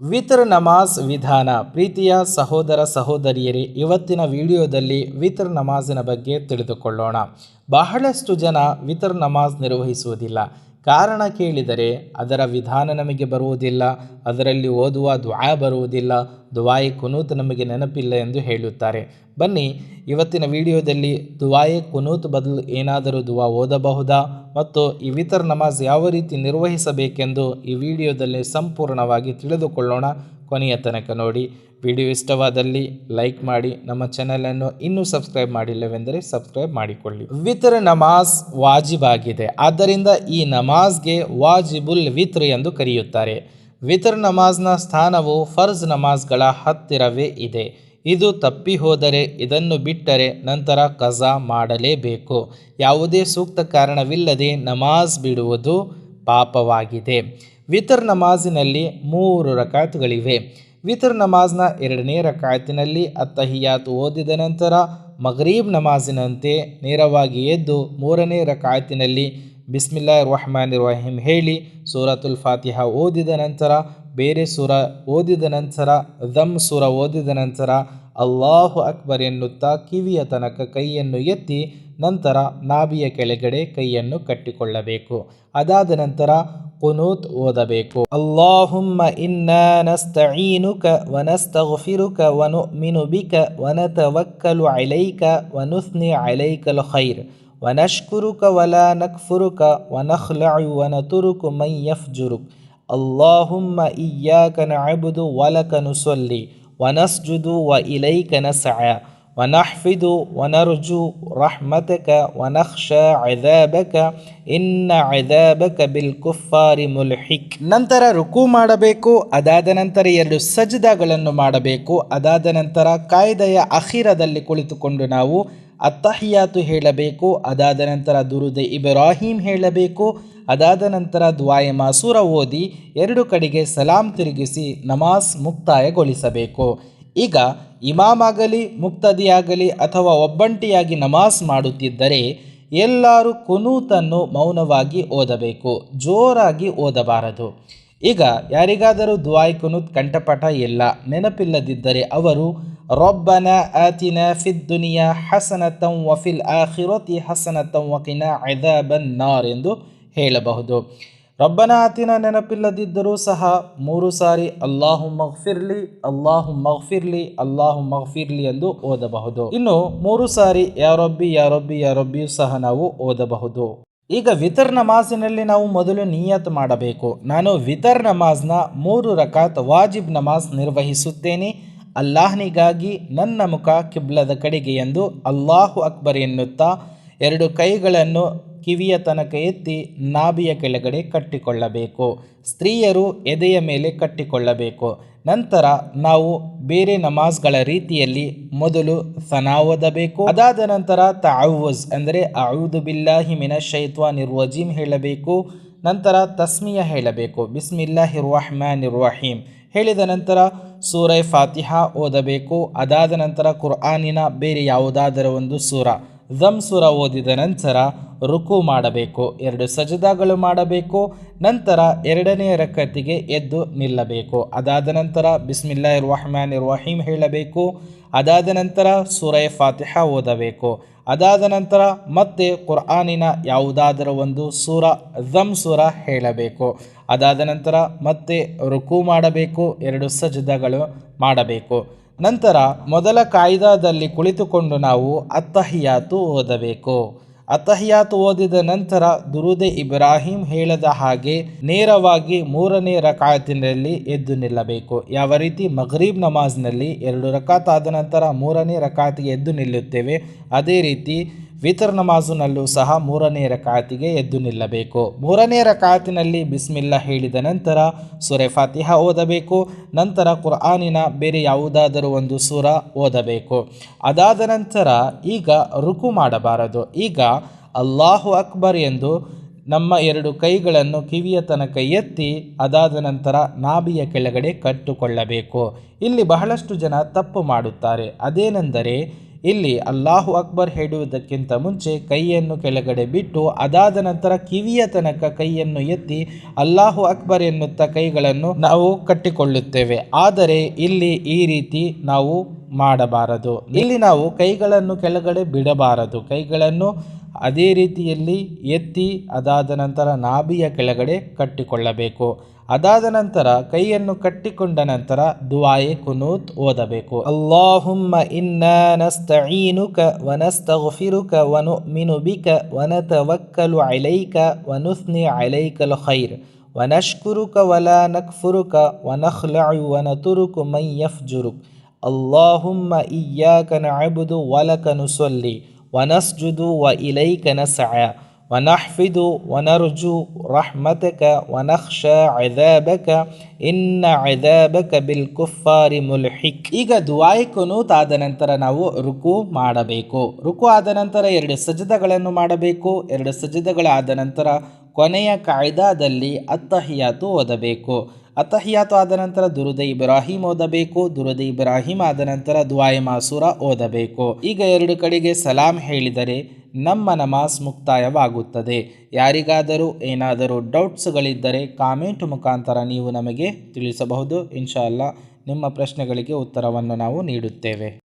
ವಿತರ್ ನಮಾಜ್ ವಿಧಾನ. ಪ್ರೀತಿಯ ಸಹೋದರ ಸಹೋದರಿಯರೇ, ಇವತ್ತಿನ ವಿಡಿಯೋದಲ್ಲಿ ವಿತರ್ ನಮಾಜಿನ ಬಗ್ಗೆ ತಿಳಿದುಕೊಳ್ಳೋಣ. ಬಹಳಷ್ಟು ಜನ ವಿತರ್ ನಮಾಜ್ ನಿರ್ವಹಿಸುವುದಿಲ್ಲ. ಕಾರಣ ಕೇಳಿದರೆ, ಅದರ ವಿಧಾನ ನಮಗೆ ಬರುವುದಿಲ್ಲ, ಅದರಲ್ಲಿ ಓದುವ ದ್ವಾಯ ಬರುವುದಿಲ್ಲ ದುವಾಯಿ ಕುನೂತ್ ನಮಗೆ ನೆನಪಿಲ್ಲ ಎಂದು ಹೇಳುತ್ತಾರೆ. ಬನ್ನಿ, ಇವತ್ತಿನ ವಿಡಿಯೋದಲ್ಲಿ ದುವಾಯೆ ಕುನೂತ್ ಬದಲು ಏನಾದರೂ ದುವಾ ಓದಬಹುದಾ ಮತ್ತು ಈ ವಿತರ್ ನಮಾಜ್ ಯಾವ ರೀತಿ ನಿರ್ವಹಿಸಬೇಕೆಂದು ಈ ವಿಡಿಯೋದಲ್ಲಿ ಸಂಪೂರ್ಣವಾಗಿ ತಿಳಿದುಕೊಳ್ಳೋಣ ಕೊನೆಯ ತನಕ ನೋಡಿ. ವಿಡಿಯೋ ಇಷ್ಟವಾದಲ್ಲಿ ಲೈಕ್ ಮಾಡಿ, ನಮ್ಮ ಚಾನಲನ್ನು ಇನ್ನೂ ಸಬ್ಸ್ಕ್ರೈಬ್ ಮಾಡಿಲ್ಲವೆಂದರೆ ಸಬ್ಸ್ಕ್ರೈಬ್ ಮಾಡಿಕೊಳ್ಳಿ. ವಿತರ್ ನಮಾಜ್ ವಾಜಿಬಾಗಿದೆ, ಆದ್ದರಿಂದ ಈ ನಮಾಜ್ಗೆ ವಾಜಿಬುಲ್ ವಿತ್ರ್ ಎಂದು ಕರೆಯುತ್ತಾರೆ. ವಿತರ್ ನಮಾಜ್ನ ಸ್ಥಾನವು ಫರ್ಜ್ ನಮಾಜ್ಗಳ ಹತ್ತಿರವೇ ಇದೆ. ಇದು ತಪ್ಪಿ ಹೋದರೆ ಇದನ್ನು ಬಿಟ್ಟರೆ ನಂತರ ಕಜಾ ಮಾಡಲೇಬೇಕು. ಯಾವುದೇ ಸೂಕ್ತ ಕಾರಣವಿಲ್ಲದೆ ನಮಾಜ್ ಬಿಡುವುದು ಪಾಪವಾಗಿದೆ. ವಿತರ್ ನಮಾಜಿನಲ್ಲಿ ಮೂರು ರಕಾತ್ಗಳಿವೆ. ವಿತರ್ ನಮಾಜ್ನ ಎರಡನೇ ರಕಾಯತ್ತಿನಲ್ಲಿ ಅತ್ತಹಿಯಾತ್ ಓದಿದ ನಂತರ ಮಗರೀಬ್ ನಮಾಜಿನಂತೆ ನೇರವಾಗಿ ಎದ್ದು ಮೂರನೇ ರಕಾಯತಿನಲ್ಲಿ ಬಿಸ್ಮಿಲ್ಲಾ ರಹಮಾನ್ ರಹೀಮ್ ಹೇಳಿ ಸೂರತುಲ್ ಫಾತಿಹ ಓದಿದ ನಂತರ, ಬೇರೆ ಸುರ ಓದಿದ ನಂತರ, ದಮ್ ಸುರ ಓದಿದ ನಂತರ ಅಲ್ಲಾಹು ಅಕ್ಬರ್ ಎನ್ನುತ್ತಾ ಕಿವಿಯ ತನಕ ಕೈಯನ್ನು ಎತ್ತಿ ನಂತರ ನಾಭಿಯ ಕೆಳಗಡೆ ಕೈಯನ್ನು ಕಟ್ಟಿಕೊಳ್ಳಬೇಕು. ಅದಾದ ನಂತರ ಕುನೂತ್ ಓದಬೇಕು. ಅಲ್ಲಾಹುಮ್ಮ ಇನ್ನ ನಸ್ತಈನುಕ ವನಸ್ತಗ್ಫಿರುಕ ವನು ಬಿಕ ವನತವಕ್ಕಲು ಅಲೈಕ ವನುಸ್ನಿ ಅಲೈಕಲು ಖೈರ್. ونشكرك ولا نكفرك ونخلع ونترك من يفجرك اللهم إياك نعبد ولك نصلي ونسجد وإليك نسعى ونحفظ ونرجو رحمتك ونخشى عذابك إن عذابك بالكفار ملحق ನಂತರ ರುಕು ಮಾಡಬೇಕು ಅದಾದ ನಂತರ ಎರಡು ಸಜ್ದಾಗಳನ್ನು ಮಾಡಬೇಕು ಅದಾದ ನಂತರ ಕಾಯ್ದೆಯ ಅಖಿರದಲ್ಲಿ ಕುಳಿತುಕೊಂಡು ನಾವು ಅತ್ತಹಿಯಾತು ಹೇಳಬೇಕು, ಅದಾದ ನಂತರ ದುರುದೆ ಇಬ್ರಾಹಿಂ ಹೇಳಬೇಕು, ಅದಾದ ನಂತರ ದ್ವಾಯ ಮಾಸೂರ ಓದಿ ಎರಡು ಕಡೆಗೆ ಸಲಾಂ ತಿರುಗಿಸಿ ನಮಾಜ್ ಮುಕ್ತಾಯಗೊಳಿಸಬೇಕು. ಈಗ ಇಮಾಮ್ ಆಗಲಿ ಮುಕ್ತದಿಯಾಗಲಿ ಅಥವಾ ಒಬ್ಬಂಟಿಯಾಗಿ ನಮಾಜ್ ಮಾಡುತ್ತಿದ್ದರೆ ಎಲ್ಲರೂ ಕುನೂತನ್ನು ಮೌನವಾಗಿ ಓದಬೇಕು, ಜೋರಾಗಿ ಓದಬಾರದು. ಈಗ ಯಾರಿಗಾದರೂ ದುವಾಯ್ ಕುನೂತ್ ಕಂಠಪಾಠ ಇಲ್ಲ, ನೆನಪಿಲ್ಲದಿದ್ದರೆ ಅವರು ರೊಬ್ಬನ ಆತಿನ ಫಿದ್ ದುನಿಯಾ ಹಸನತಂ ವಫಿಲ್ ಆಖಿರತಿ ಹಸನತಂ ವಕಿನ ಐದಾಬನ್ ನಾರ್ ಎಂದು ಹೇಳಬಹುದು. ರಬ್ಬನ ಆತಿನ ನೆನಪಿಲ್ಲದಿದ್ದರೂ ಸಹ ಮೂರು ಸಾರಿ ಅಲ್ಲಾಹು ಮಗ್ಫಿರ್ಲಿ ಅಲ್ಲಾಹು ಮಗ್ಫಿರ್ಲಿ ಅಲ್ಲಾಹು ಮಗ್ಫಿರ್ಲಿ ಎಂದು ಓದಬಹುದು. ಇನ್ನು ಮೂರು ಸಾರಿ ಯಾರೊಬ್ಬಿ ಯಾರೊಬ್ಬಿ ಯಾರೊಬ್ಬಿಯೂ ಸಹ ನಾವು ಓದಬಹುದು. ಈಗ ವಿತರ್ ನಮಾಜಿನಲ್ಲಿ ನಾವು ಮೊದಲು ನಿಯತ್ ಮಾಡಬೇಕು. ನಾನು ವಿತರ್ ನಮಾಜ್ನ ಮೂರು ರಕಾತ್ ವಾಜಿಬ್ ನಮಾಜ್ ನಿರ್ವಹಿಸುತ್ತೇನೆ. ಅಲ್ಲಾಹನಿಗಾಗಿ ನನ್ನ ಮುಖ ಕಿಬ್ಲದ ಕಡೆಗೆ ಎಂದು ಅಲ್ಲಾಹು ಅಕ್ಬರ್ ಎನ್ನುತ್ತಾ ಎರಡು ಕೈಗಳನ್ನು ಕಿವಿಯ ತನಕ ಎತ್ತಿ ನಾಭಿಯ ಕೆಳಗಡೆ ಕಟ್ಟಿಕೊಳ್ಳಬೇಕು. ಸ್ತ್ರೀಯರು ಎದೆಯ ಮೇಲೆ ಕಟ್ಟಿಕೊಳ್ಳಬೇಕು. ನಂತರ ನಾವು ಬೇರೆ ನಮಾಜ್ಗಳ ರೀತಿಯಲ್ಲಿ ಮೊದಲು ಸನಾ ಓದಬೇಕು. ಅದಾದ ನಂತರ ತಾವುಜ್ ಅಂದರೆ ಅವುದು ಬಿಲ್ಲಾಹಿ ಮಿನ ಶೈತ್ವಾ ನಿರ್ವಜೀಮ್ ಹೇಳಬೇಕು. ನಂತರ ತಸ್ಮಿಯ ಹೇಳಬೇಕು. ಬಿಸ್ಮಿಲ್ಲಾಹಿ ರುಹ್ಮಾನ್ ನಿರ್ವಾಹೀಮ್ ಹೇಳಿದ ನಂತರ ಸೂರೈ ಫಾತಿಹಾ ಓದಬೇಕು. ಅದಾದ ನಂತರ ಕುರ್ಆನಿನ ಬೇರೆ ಯಾವುದಾದರೂ ಒಂದು ಸೂರ. ಝಮ್ ಸುರ ಓದಿದ ನಂತರ ರುಕು ಮಾಡಬೇಕು, ಎರಡು ಸಜದಾಗಳು ಮಾಡಬೇಕು, ನಂತರ ಎರಡನೇ ರಕತಿಗೆ ಎದ್ದು ನಿಲ್ಲಬೇಕು. ಅದಾದ ನಂತರ ಬಿಸ್ಮಿಲ್ಲಾ ರಹಮಾನ್ ಇರ್ವಾಹಿಮ್ ಹೇಳಬೇಕು. ಅದಾದ ನಂತರ ಸುರೈ ಫಾತಿಹ ಓದಬೇಕು. ಅದಾದ ನಂತರ ಮತ್ತೆ ಕುರ್ಆನಿನ ಯಾವುದಾದರೂ ಒಂದು ಸೂರ, ಝಮ್ ಸೂರ ಹೇಳಬೇಕು. ಅದಾದ ನಂತರ ಮತ್ತೆ ರುಕು ಮಾಡಬೇಕು, ಎರಡು ಸಜದಗಳು ಮಾಡಬೇಕು. ನಂತರ ಮೊದಲ ಕಾಯ್ದಾದಲ್ಲಿ ಕುಳಿತುಕೊಂಡು ನಾವು ಅತ್ತಹಿಯಾತು ಓದಬೇಕು. ಅತ್ತಹಿಯಾತು ಓದಿದ ನಂತರ ದುರುದೆ ಇಬ್ರಾಹಿಂ ಹೇಳದ ಹಾಗೆ ನೇರವಾಗಿ ಮೂರನೇ ರಕಾಯತಿನಲ್ಲಿ ಎದ್ದು ನಿಲ್ಲಬೇಕು. ಯಾವ ರೀತಿ? ಮಗರೀಬ್ ನಮಾಜ್ನಲ್ಲಿ ಎರಡು ರಕಾತ್ ಆದ ನಂತರ ಮೂರನೇ ರಕಾತಿಗೆ ಎದ್ದು ನಿಲ್ಲುತ್ತೇವೆ. ಅದೇ ರೀತಿ ವಿತರ್ ನಮಾಜುನಲ್ಲೂ ಸಹ ಮೂರನೇ ರಕಾತಿಗೆ ಎದ್ದು ನಿಲ್ಲಬೇಕು. ಮೂರನೇ ರಕಾತಿನಲ್ಲಿ ಬಿಸ್ಮಿಲ್ಲಾ ಹೇಳಿದ ನಂತರ ಸುರೆ ಫಾತಿಹ ಓದಬೇಕು. ನಂತರ ಕುರ್ಆನಿನ ಬೇರೆ ಯಾವುದಾದರೂ ಒಂದು ಸುರ ಓದಬೇಕು. ಅದಾದ ನಂತರ ಈಗ ರುಕು ಮಾಡಬಾರದು. ಈಗ ಅಲ್ಲಾಹು ಅಕ್ಬರ್ ಎಂದು ನಮ್ಮ ಎರಡು ಕೈಗಳನ್ನು ಕಿವಿಯ ತನಕ ಎತ್ತಿ ಅದಾದ ನಂತರ ನಾಭಿಯ ಕೆಳಗಡೆ ಕಟ್ಟುಕೊಳ್ಳಬೇಕು. ಇಲ್ಲಿ ಬಹಳಷ್ಟು ಜನ ತಪ್ಪು ಮಾಡುತ್ತಾರೆ. ಅದೇನೆಂದರೆ ಇಲ್ಲಿ ಅಲ್ಲಾಹು ಅಕ್ಬರ್ ಹೇಳುವುದಕ್ಕಿಂತ ಮುಂಚೆ ಕೈಯನ್ನು ಕೆಳಗಡೆ ಬಿಟ್ಟು ಅದಾದ ನಂತರ ಕಿವಿಯ ತನಕ ಕೈಯನ್ನು ಎತ್ತಿ ಅಲ್ಲಾಹು ಅಕ್ಬರ್ ಎನ್ನುತ್ತಾ ಕೈಗಳನ್ನು ನಾವು ಕಟ್ಟಿಕೊಳ್ಳುತ್ತೇವೆ. ಆದರೆ ಇಲ್ಲಿ ಈ ರೀತಿ ನಾವು ಮಾಡಬಾರದು. ಇಲ್ಲಿ ನಾವು ಕೈಗಳನ್ನು ಕೆಳಗಡೆ ಬಿಡಬಾರದು. ಕೈಗಳನ್ನು ಅದೇ ರೀತಿಯಲ್ಲಿ ಎತ್ತಿ ಅದಾದ ನಂತರ ನಾಭಿಯ ಕೆಳಗಡೆ ಕಟ್ಟಿಕೊಳ್ಳಬೇಕು. ಅದಾದ ನಂತರ ಕೈಯನ್ನು ಕಟ್ಟಿಕೊಂಡ ನಂತರ ದುವಾಯೆ ಕುನೂತ್ ಓದಬೇಕು. ಅಲ್ಲಾಹುಮ್ಮ ನಸ್ತಈನುಕ ವನಸ್ತಗ್ಫಿರುಕ ವನು ಮಿನುಬಿಕ ವನತವಕ್ಕಲು ಅಲೈಕ ವನುಸ್ನಿ ಅಲೈಕಲ್ ಖೈರ್ ونشكرك ولا نكفرك ونخلع ಮೈ ಯಫ್ ಜುರುಕ್ ಅಲ್ಲಾಹುಮ್ಮ إياك نعبد ವಲಕನು ಸೊಲ್ಲಿ ونسجد وإليك نسعى ونحفظ ونرجو رحمتك ونخشى عذابك إن عذابك بالكفار ملحق ಈಗ ದುವಾಯಿ ಕುನೂತ್ ಆದ ನಂತರ ನಾವು ರುಕು ಮಾಡಬೇಕು ರುಕು ಆದ ನಂತರ ಎರಡು ಸಜದಗಳನ್ನು ಮಾಡಬೇಕು ಎರಡು ಸಜದಗಳಾದ ನಂತರ ಕೊನೆಯ ಕಾಯ್ದಾದಲ್ಲಿ ಅತ್ತಹಿಯಾತು ಓದಬೇಕು ಅತ್ತಹಿಯಾತು ಆದ ನಂತರ ದುರುದ ಇಬ್ರಾಹಿಂ ಓದಬೇಕು, ದುರುದ ಇಬ್ರಾಹಿಂ ಆದ ನಂತರ ದುವಾಯ ಮಾಸೂರ ಓದಬೇಕು. ಈಗ ಎರಡು ಕಡೆಗೆ ಸಲಾಂ ಹೇಳಿದರೆ ನಮ್ಮ ನಮಾಸ್ ಮುಕ್ತಾಯವಾಗುತ್ತದೆ. ಯಾರಿಗಾದರೂ ಏನಾದರೂ ಡೌಟ್ಸ್ಗಳಿದ್ದರೆ ಕಾಮೆಂಟ್ ಮುಖಾಂತರ ನೀವು ನಮಗೆ ತಿಳಿಸಬಹುದು. ಇನ್ಶಾ ಅಲ್ಲಾ ನಿಮ್ಮ ಪ್ರಶ್ನೆಗಳಿಗೆ ಉತ್ತರವನ್ನು ನಾವು ನೀಡುತ್ತೇವೆ.